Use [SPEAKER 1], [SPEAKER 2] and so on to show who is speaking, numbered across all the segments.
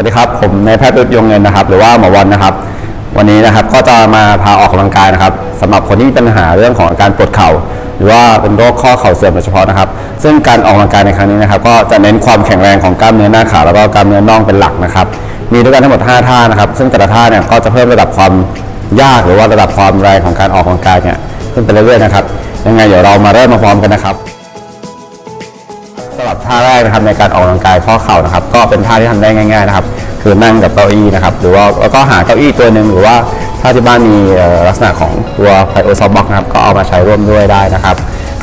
[SPEAKER 1] วัสดีครับ ผมนายแพทย์ประยุทธ์ยงเงินนะครับ หรือว่าหมอวันนะครับ วันนี้นะครับก็จะมาพาออกกำลังกายนะครับสำหรับคนที่มีปัญหาเรื่องของอาการปวดเข่า หรือว่าเป็นโรคข้อเข่าเสื่อมโดยเฉพาะนะครับ ซึ่งการออกกำลังกายในครั้งนี้นะครับ ก็จะเน้นความแข็งแรงของกล้ามเนื้อหน้าขาแล้วก็กล้ามเนื้อน่องเป็นหลักนะครับ มีด้วยกันทั้งหมด 5 ท่านะครับ ซึ่งแต่ละท่าเนี่ยก็จะเพิ่มระดับความยากหรือว่าระดับความแรงของการออกกำลังกายเนี่ยขึ้นไปเรื่อยๆนะครับยังไงเดี๋ยวเรามาเริ่มมาพร้อมกันนะครับ สำหรับท่าแรกนะครับในการออกกำลังกายข้อเข่านะครับ ก็เป็นท่าที่ทำได้ง่าย ๆนะครับ คือนั่งกับเก้าอี้นะครับ หรือว่าแล้วก็หาเก้าอี้ตัวหนึ่งหรือว่าถ้าที่บ้านมีลักษณะของตัวไพโอซอฟบ็อกนะครับ ก็เอามาใช้ร่วมด้วยได้นะครับ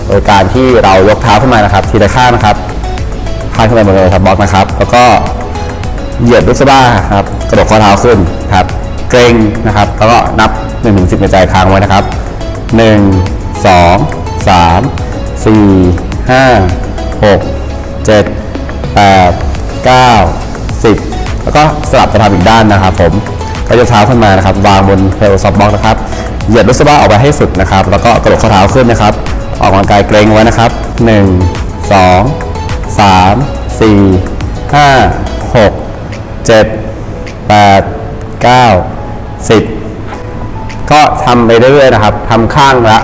[SPEAKER 1] โดยการที่เรายกเท้าขึ้นมานะครับ ทีละข้างนะครับข้างขึ้นไปบนเลยครับบ็อกนะครับ แล้วก็เหยียดลูกสะบ้าครับกระดกข้อเท้าขึ้นครับ เกรงนะครับ แล้วก็นับ1นึ่งถึงสิในใจค้างไว้นะครับ 1 2 3 4 5 6 เจ็ดแปดเก้าสิบแล้วก็สลับไปทำอีกด้านนะครับผมก็ยกเท้าขึ้นมานะครับ วางบนเพลซอฟบ็อกนะครับ เหยียดลูกสะบ้าออกไปให้สุดนะครับ แล้วก็กระโดดข้อเท้าขึ้นนะครับ ออกกำลังกายเกรงไว้นะครับ 1 2 3 4 5 6 7 8 9 10 ก็ทำไปเรื่อยๆนะครับทำข้างละ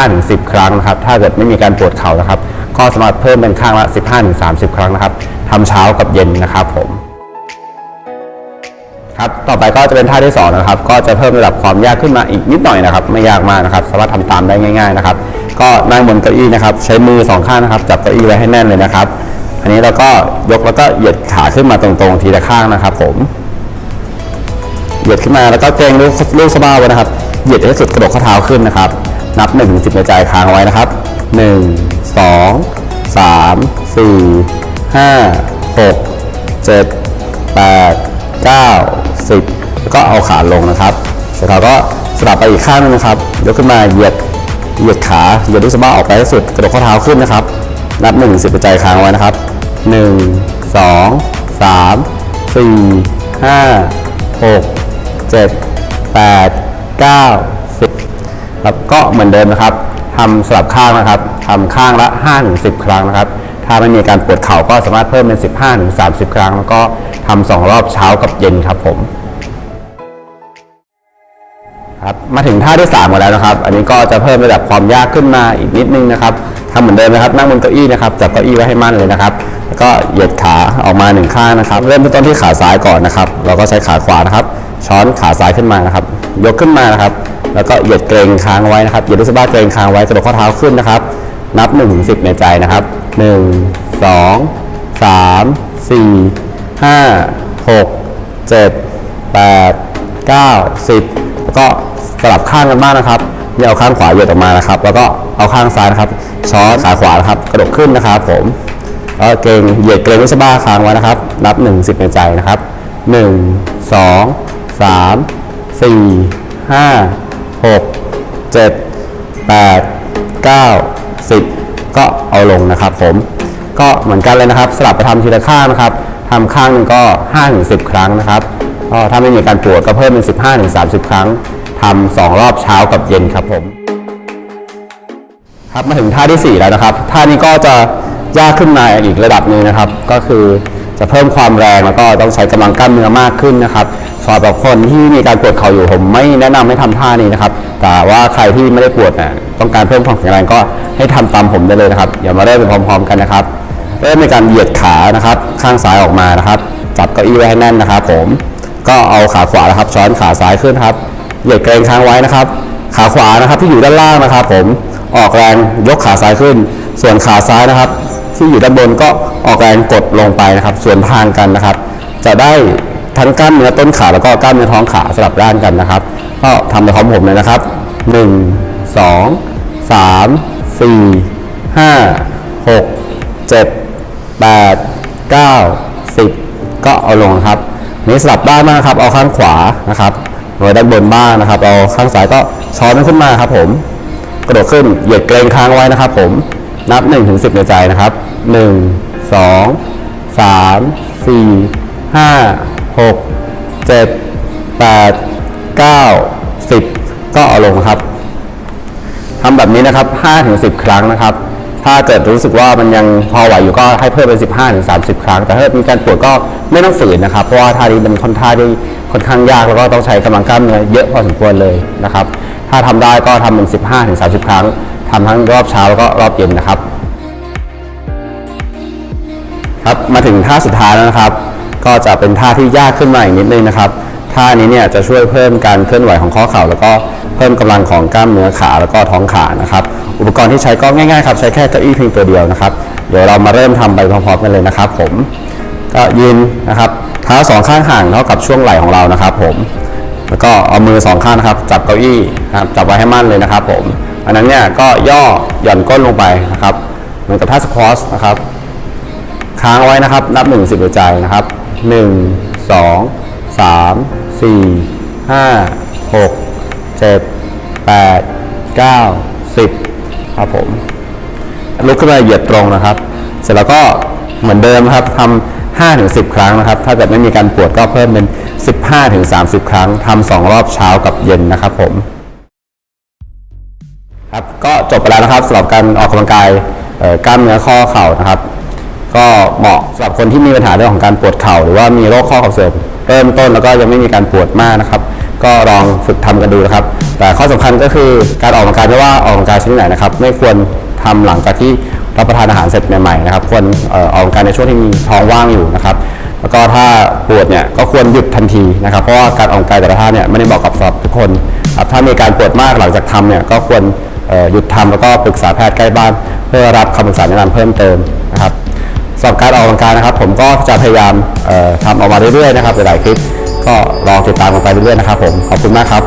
[SPEAKER 1] 5-10 ครั้งนะครับ ถ้าเกิดไม่มีการปวดเข่านะครับ ก็สามารถเพิ่มเป็นข้างละ 15-30 ครั้งนะครับทำเช้ากับเย็นนะครับผมครับต่อไปก็จะเป็นท่าที่2นะครับก็จะเพิ่มระดับความยากขึ้นมาอีกนิดหน่อยนะครับ ไม่ยากมากนะครับ สามารถทำตามได้ง่าย ๆนะครับ ก็นั่งบนเก้าอี้นะครับ ใช้มือสองข้างนะครับ จับเก้าอี้ไว้ให้แน่นเลยนะครับ อันนี้เราก็ยกแล้วก็เหยียดขาขึ้นมาตรงๆ ทีละข้างนะครับ ผม เหยียดขึ้นมาแล้วก็เกรงลูกลูกสะบ้าไว้นะครับ เหยียดให้สุดกระดกข้อเท้าขึ้นนะครับ นับ1นถึงสิในใจค้างไว้นะครับ 1 2 3 4 5 6 7 8 9 10 แล้วก็เอาขาลงนะครับ เสร็จแล้วก็สลับไปอีกข้างหนึงนะครับ ยกขึ้นมาเหยียดเหยียดขาเหยียดลูกสะบ้าออกไปให้สุด กระดกข้อเท้าขึ้นนะครับ นับ1นถึงสิในใจค้างไว้นะครับ 1 2 3 4 5 6 7 8 9 10ครับก็เหมือนเดิมนะครับทำสลับข้างนะครับ ทำข้างละ5ถึง10 ครั้งนะครับถ้าไม่มีการปวดเข่าก็สามารถเพิ่มเป็น 15ถึง30 ครั้ง แล้วก็ทำสองรอบเช้ากับเย็นครับผมครับมาถึงท่าที่ 3 กันแล้วนะครับ อันนี้ก็จะเพิ่มระดับความยากขึ้นมาอีกนิดนึงนะครับทำเหมือนเดิมนะครับ นั่งบนเก้าอี้นะครับ จับเก้าอี้ไว้ให้มั่นเลยนะครับ แล้วก็เหยียดขาออกมาหนึ่งข้างนะครับ เริ่มต้นที่ขาซ้ายก่อนนะครับ เราก็ใช้ขาขวานะครับ ช้อนขาซ้ายขึ้นมานะครับ ยกขึ้นมานะครับ แล้วก็เหยียดเกรงค้างไว้นะครับ เหยียดลูกสะบ้าเกรงค้างไว้กระดกข้อเท้าขึ้นนะครับ นับ1นถึงสิในใจนะครับ 1 2 3 4 5 6 7 8 9 10แล้วก็สลับข้างกันบ้างนะครับอย่เอาข้างขวาเหยียดออกมานะครับ แล้วก็เอาข้างซ้ายนะครับ ช้อนขาขวานะครับ กระดกขึ้นนะครับผมแล้วเกรงเหยียดเกรงลูกสบ้าค้างไว้นะครับ นับ1 10ในใจนะครับ 1 2 3 4 5 6 7 8 9 10 ก็เอาลงนะครับผม ก็เหมือนกันเลยนะครับ สลับไปทำทีละข้างนะครับทำข้างหนึงก็5ถึง10 ครั้งนะครับก็ถ้าไม่มีการปวดก็เพิ่มเป็น 15ถึง30 ครั้งทำสองรอบเช้ากับเย็นครับผม ครับมาถึงท่าที่ 4 แล้วนะครับ ท่านี้ก็จะยากขึ้นมาอีกระดับหนึ่งนะครับ ก็คือ จะเพิ่มความแรงแล้วก็ต้องใช้กำลังกล้ามเนื้อมากขึ้นนะครับสำหรับคนที่มีการปวดเข่าอยู่ผมไม่แนะนำให้ทำท่านี้นะครับ แต่ว่าใครที่ไม่ได้ปวดนะต้องการเพิ่มความแข็งแรงก็ให้ทำตามผมได้เลยนะครับอย่ามาเริ่มไปพร้อม ๆ กันนะครับ เริ่มในการเหยียดขานะครับ ข้างซ้ายออกมานะครับ จับเก้าอี้ไว้ให้แน่นนะครับ ผมก็เอาขาขวานะครับช้อนขาซ้ายขึ้นครับเหยียดเกรงค้างไว้นะครับ ขาขวานะครับที่อยู่ด้านล่างนะครับ ผมออกแรงยกขาซ้ายขึ้น ส่วนขาซ้ายนะครับ ที่อยู่ด้านบนก็ออกแรงกดลงไปนะครับ ส่วนทางกันนะครับ จะได้ทั้งกล้ามเนื้อต้นขาแล้วก็กล้ามเนื้อท้องขาสลับด้านกันนะครับ ก็ทำไปพร้อมผมเลยนะครับ 1 2 3 4 5 6 7 8 9 10 ก็เอาลงนะครับนี้สลับด้านมางครับ เอาข้างขวานะครับไว้ด้านบนบ้างนะครับ เอาข้างซ้ายก็ช้อนขึ้นมาครับผม กระโดดขึ้นเหยียดเกรงค้างไว้นะครับผมนับ1ถึง10 ในใจนะครับ 1 2 3 4 5 6 7 8 9 10ก็เอาลงครับทำแบบนี้นะครับ5ถึง10 ครั้งนะครับ ถ้าเกิดรู้สึกว่ามันยังพอไหวอยู่ก็ให้เพิ่มเป็น15ถึง30 ครั้ง แต่ถ้ามีการปวดก็ไม่ต้องฝืนนะครับ เพราะว่าท่านี้เป็นค่อนท่าที่ค่อนข้างยากแล้วก็ต้องใช้กำลังกล้ามเนื้อเยอะพอสมควรเลยนะครับ ถ้าทำได้ก็ทำเป็น15ถึง30 ครั้งทำทั้งรอบเช้าแล้วก็รอบเย็นนะครับ ครับมาถึงท่าสุดท้ายแล้วนะครับ ก็จะเป็นท่าที่ยากขึ้นมาอีกนิดนึงนะครับท่านี้เนี่ยจะช่วยเพิ่มการเคลื่อนไหวของข้อเข่า แล้วก็เพิ่มกำลังของกล้ามเนื้อขาแล้วก็ท้องขานะครับ อุปกรณ์ที่ใช้ก็ง่ายๆครับใช้แค่เก้าอี้เพียงตัวเดียวนะครับเดี๋ยวเรามาเริ่มทำไปพร้อมๆกันเลยนะครับ ผมก็ยืนนะครับเท้าสองข้างห่างเท่ากับช่วงไหล่ของเรานะครับ ผม แล้วก็เอามือสองข้างนะครับ จับเก้าอี้นะครับจับไว้ให้มั่นเลยนะครับ ผม อันนั้นเนี่ยก็ย่อหย่อนก้นลงไปนะครับเหมือนกับท่าสควอชนะครับ ค้างไว้นะครับ นับ1 10หัวใจนะครับ 1 2 3 4 5 6 7 8 9 10 ครับผมลุกขึ้นมาเหยียดตรงนะครับ เสร็จแล้วก็เหมือนเดิมนะครับทำ5ถึง10 ครั้งนะครับ ถ้าเกิดไม่มีการปวดก็เพิ่มเป็น 15ถึง30 ครั้งทำสองรอบเช้ากับเย็นนะครับผมครับก็จบไปแล้วนะครับสำหรับการออกกำลังกายกล้ามเนื้อข้อเข่านะครับ ก็เหมาะสำหรับคนที่มีปัญหาเรื่องของการปวดเข่าหรือว่ามีโรคข้อเข่าเสื่อมเริ่มต้นแล้วก็ยังไม่มีการปวดมากนะครับ ก็ลองฝึกทำกันดูนะครับ แต่ข้อสำคัญก็คือการออกกำลังกายไม่ว่าออกกำลังกายชนิดไหนนะครับ ไม่ควรทำหลังจากที่รับประทานอาหารเสร็จใหม่ๆนะครับควรออกกำลังกายในช่วงที่มีท้องว่างอยู่นะครับแล้วก็ถ้าปวดเนี่ยก็ควรหยุดทันทีนะครับ เพราะว่าการออกกำลังกายแต่ละท่าเนี่ยไม่ได้บอกกับสำหรับทุกคนครับถ้ามีการปวดมากหลังจากทำเนี่ยก็ควรหยุดทำแล้วก็ปรึกษาแพทย์ใกล้บ้าน เพื่อรับคำปรึกษาแนะนำเพิ่มเติมนะครับ สำหรับการออกกำลังกายนะครับ ผมก็จะพยายามทำออกมาเรื่อยๆนะครับหลายๆคลิป ก็ลองติดตามกันไปเรื่อยๆนะครับผมขอบคุณมากครับ